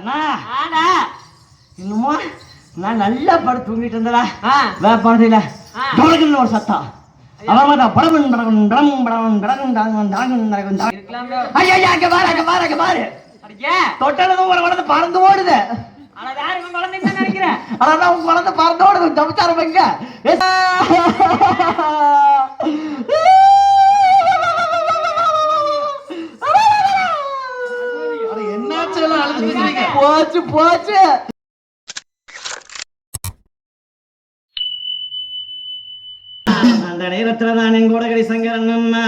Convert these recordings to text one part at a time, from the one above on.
அண்ணா. ஆடா இன்னுமா நான் நல்லா படுத்து தூங்கிட்டு இருந்தடா ஆ. வேப்பாடுல ஆ. டொலகுன்னு ஒரு சத்தம் அப்புறமா தான் படமன் படமன் படம் ஐயா ஐயா அங்க பாரு அங்க பாரு அங்க பாரு. தொட்டதும் ஒரு குழந்தை பறந்து ஓடுது. நினைக்கிறேன்? உங்க குழந்தை பறந்து ஓடுது போச்சு போச்சு அந்த நேரத்துல தான் என் கோடகடி சங்கரன் அண்ணா.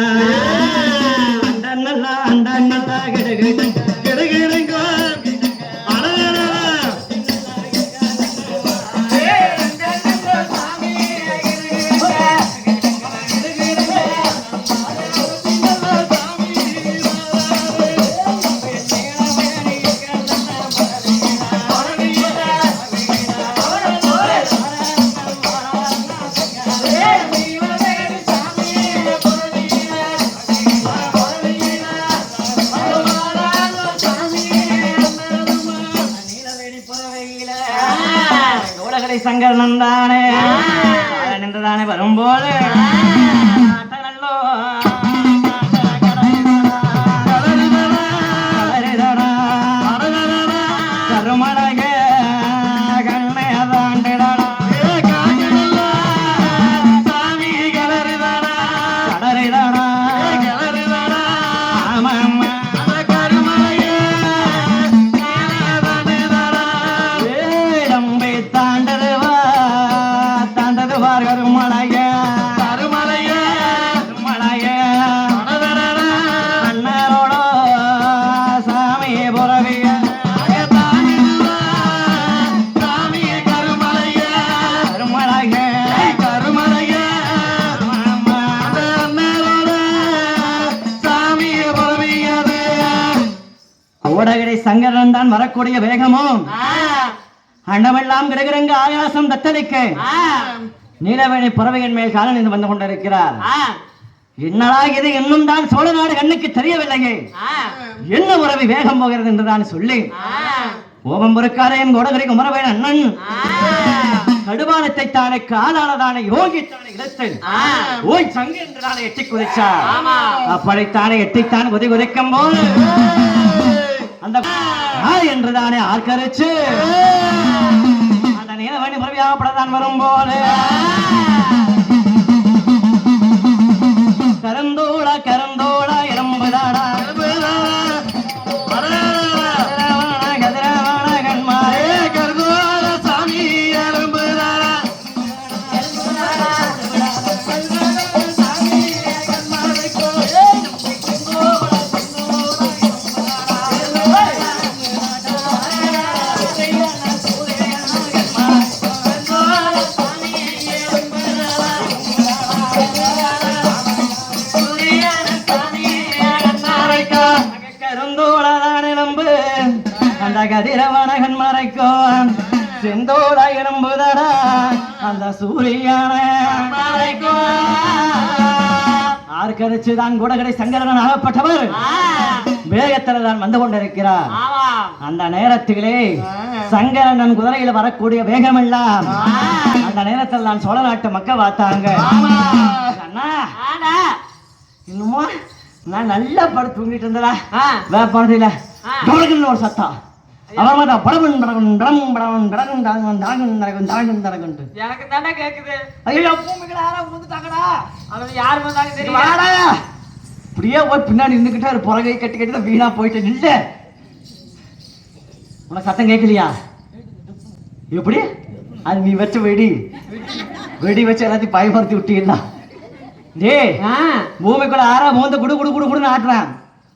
அண்டா அண்டன்னல்லா, கிடுகிடு, கிடுகிடுங்க. கோடகடி சங்கரன் தானே நின்றுதானே வரும்போது? ஓடகடை சங்கரன் தான் வரக்கூடிய வேகமும் அண்டமெல்லாம் கிடகிறங்க ஆயாசம் தத்தளிக்க நீலவேணி பறவையின் மேல் இருந்து வந்து கொண்டிருக்கிறார். என்னடா இது இன்னும் தான் சோழ நாடு கண்ணுக்கு தெரியவில்லையே. என்ன உறவு வேகம் போகிறது என்று தான் சொல்லி. ஓமம் பொறுக்காரையும் கோடகரை குமரவேன் அண்ணன். கடுவானத்தை தானே காலானதானே யோகி தானே இடத்து ஓய் சங்கு என்று தானே எட்டி குதிச்சார். அப்படித்தானே எட்டித்தான் குதி குதிக்கும் போது. அந்த என்றுதானே ஆர்க்கரிச்சு? அந்த நீலவேணி பறவையாகப்படத்தான் வரும்போது. கருந்தோள கருந்தோள எறும்புதாடா கதிரவன கதிரவனகன் மறைக்கும். செந்தோட எலும்புதடா அந்த சூரியான ஆர்கரிச்சு தான் கூடகடை சங்கரன் ஆகப்பட்டவர். வேகத்தில் தான் வந்து கொண்டிருக்கிறார். அந்த நேரத்திலே சங்கரன் குதிரையில வரக்கூடிய வேகமெல்லாம் அந்த நேரத்தில் நான் சோழ நாட்டு மக்கள் பார்த்தாங்க. அண்ணா. இன்னுமா? நான் நல்லா படுத்து தூங்கிட்டு இருந்தடா. வேப்பாடுல ஒரு சத்தம். அப்புறமா தான் படமன் படமன் படம் படம் படம் டாங்கன் டாங்கன் தரகன் எனக்கு தானே கேக்குது. ஐயோ பூமிக்கு யாரா வந்துட்டாங்கடா அவன் யாரு வந்தாங்க தெரியும் இப்படியே போய் பின்னாடி நின்றுக்கிட்டே ஒரு புறகை கட்டி கட்டி தான் வீணா போயிட்டு நில்லு. உனக்கு சத்தம் கேட்கலையா? எப்படி? அது நீ வச்ச வெடி. வெடி வச்சு எல்லாத்தையும் பயமுறுத்தி விட்டீங்களா? டேய் பூமிக்குள்ள ஆறா மோந்த குடு குடு குடு குடுன்னு ஆட்டுறான்.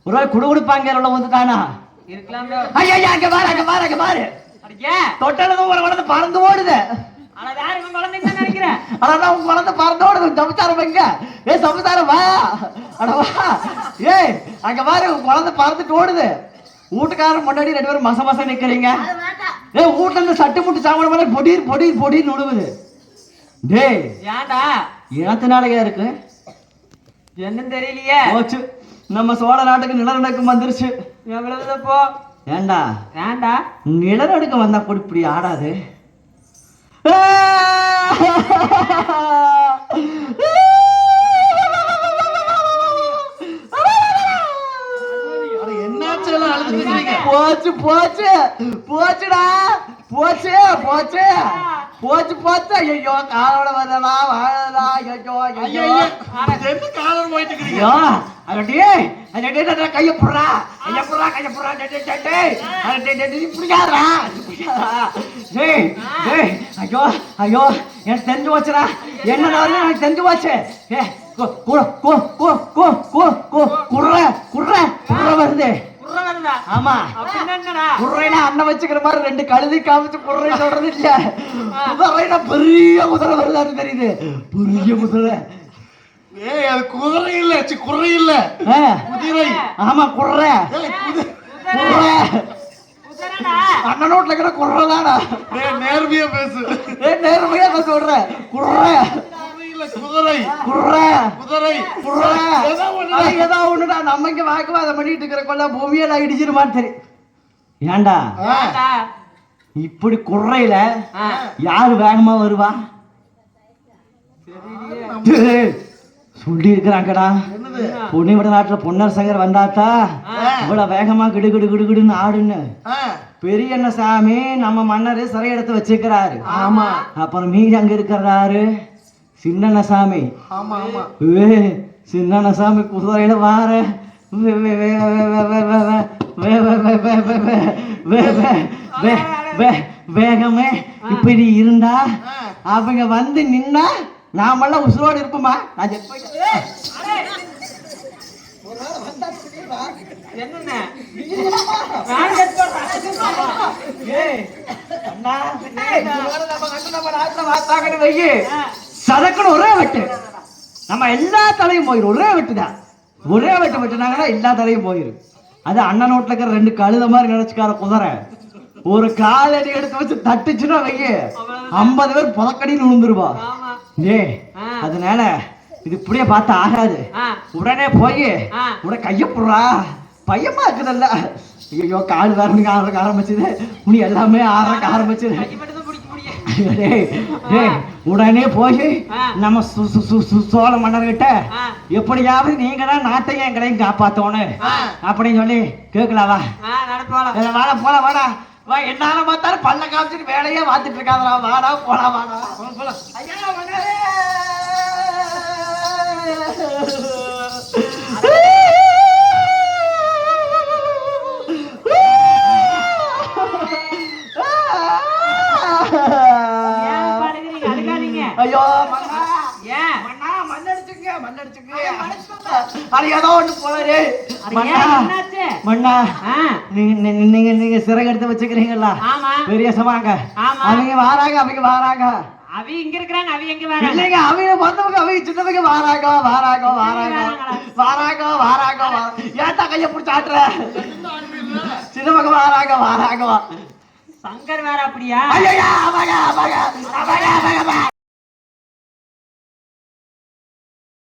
ஒரு குடு குடுப்பாங்க உள்ள வந்துட்டானா ஐயா அங்க பாரு அங்க பாரு அங்க பாரு. தொட்டதும் ஒரு குழந்தை பறந்து ஓடுது. ஆனா யாரு இவன் குழந்தைங்க நினைக்கிறேன் அதான் உங்க குழந்தை பறந்து ஓடுது. சமச்சாரம் எங்க? ஏ சமச்சாரம் வா. அட வா. ஏய் அங்க பாரு உங்க குழந்தை பறந்துட்டு ஓடுது. வீட்டுக்காரன் முன்னாடி ரெண்டு பேரும் மச மச நிக்கிறீங்க. ஏய் வீட்டுல இருந்து சட்டு முட்டு சாப்பிட மாதிரி பொடீர் பொடீர் பொடீர் நுழுவுது டேய் ஏன்டா? ஏத்தனாலயா இருக்கு. என்னன்னு தெரியலையே. போச்சு. நம்ம சோழ நாட்டுக்கு நிலநடுக்கம் வந்துருச்சு. எவ்வளவுதப்போ ஏண்டா? ஏன்டா நிலநடுக்க வந்தா கூட இப்படி ஆடாது. போச்சு போச்சு. போச்சுடா. போச்சு போச்சு. போச்சு போச்சு. ஐயோ காலோட வரலா வாழலா ஐயோ ஐயா காலம் போயிட்டு அதே அதே கைய புறா கைய புறா கைய புறா டே டே அதே டே டே புடிக்காதடா டேய் டேய் ஐயோ ஐயோ எனக்கு தெரிஞ்சு போச்சுடா. எனக்கு தெரிஞ்சு போச்சு. ஏ குற கு கு கு கு கு குற ஆமா. குறைனா அண்ணன் வச்சுக்கிற மாதிரி ரெண்டு கழுதி காமிச்சு குறை சொல்றது இல்ல குதிரைனா பெரிய குதிரை வருதான்னு தெரியுது. பெரிய குதிரை. ஏய் அது குதிரை இல்ல சி குதிரை இல்ல. குதிரை. ஆமா குதிரை. குதிரை அண்ணன் நோட்ல கிட்ட குதிரை தானா டேய் பேசு. டேய் நேர்மையா பேச சொல்ற. குதிரை குதிரை. குதிரை குதிரை. குதிரை ஏதோ ஒண்ணுடா. நம்ம இங்க வாக்குவாதம் பண்ணிட்டு இருக்கிற கொள்ள பூமியில இடிச்சிருமான்னு தெரியும் ஏண்டா இப்படி குறையில யாரு வேகமா வருவா? சரி சொல்லி இருக்கிறாங்கடா பொன்னிவிட நாட்டுல பொன்னர் சங்கர் வந்தாத்தா இவ்வளவு வேகமா கிடு கிடு கிடு கிடுன்னு ஆடுன்னு பெரிய சாமி நம்ம மன்னர் சிறை எடுத்து வச்சிருக்கிறாரு ஆமா அப்புறம் மீதி அங்க இருக்கிறாரு சின்னண்ண சாமி சின்னண்ண சாமி குதிரையில வாரு வேகமே இப்படி இருந்தா அவங்க வந்து நின்னா நாமெல்லாம் உசுரோடு இருப்போமா? நான் செத்து போயிட்டேன். சதக்குன்னு ஒரே வெட்டு. நம்ம எல்லா தலையும் போயிடும் ஒரே வெட்டுதான் ஒரே வெட்டு வெட்டுனாங்கன்னா எல்லா தலையும் போயிடும் அது அண்ணன் நோட்டில் இருக்கிற ரெண்டு கழுத மாதிரி நினைச்சுக்கார குதிரை. ஒரு காலடி எடுத்து வச்சு தட்டுச்சுன்னா வையி. ஐம்பது பேர் புதக்கடின்னு விழுந்துருவா. ஏ அதனால இது இப்படியே பார்த்தா ஆகாது. உடனே போய் உடனே கையை போடுறா. பயமா இருக்குதல்ல ஐயோ கால் வரணுங்க ஆறக்க ஆரம்பிச்சது. உனி எல்லாமே ஆறக்க ஆரம்பிச்சது. உடனே போய் நம்ம சோழ மன்னர்கிட்ட எப்படியாவது நீங்க தான் நாட்டையும் எங்களையும் காப்பாத்தோன்னு அப்படின்னு சொல்லி கேட்கலாவா? வாட போல வாடா. என்னால பார்த்தாலும் பல்ல காமிச்சிட்டு வேலையே பார்த்துட்டு இருக்காதடா. வாடா போடா வாடா. போலாம், ஐயா, நீங்க நீங்க- நீங்க நீங்க சிறகு எடுத்து வச்சுக்கிறீங்களா? பெரிய சமாங்க. அவங்க வாராங்க அவங்க வாராங்க. அவி இங்க இருக்கிறாங்க அவி எங்க வராங்க? இல்லைங்க அவங்க வந்தவங்க அவங்க சின்னவங்க வாராங்க வாராங்க வாராங்க. வாராங்க வாராங்க வா- ஏன்டா கைய பிடிச்சி ஆட்டுற? சின்னவங்க வாராங்க வாராங்க சங்கர் வேற அப்படியா? ஐயா அவங்க அவங்க அவங்க அவங்க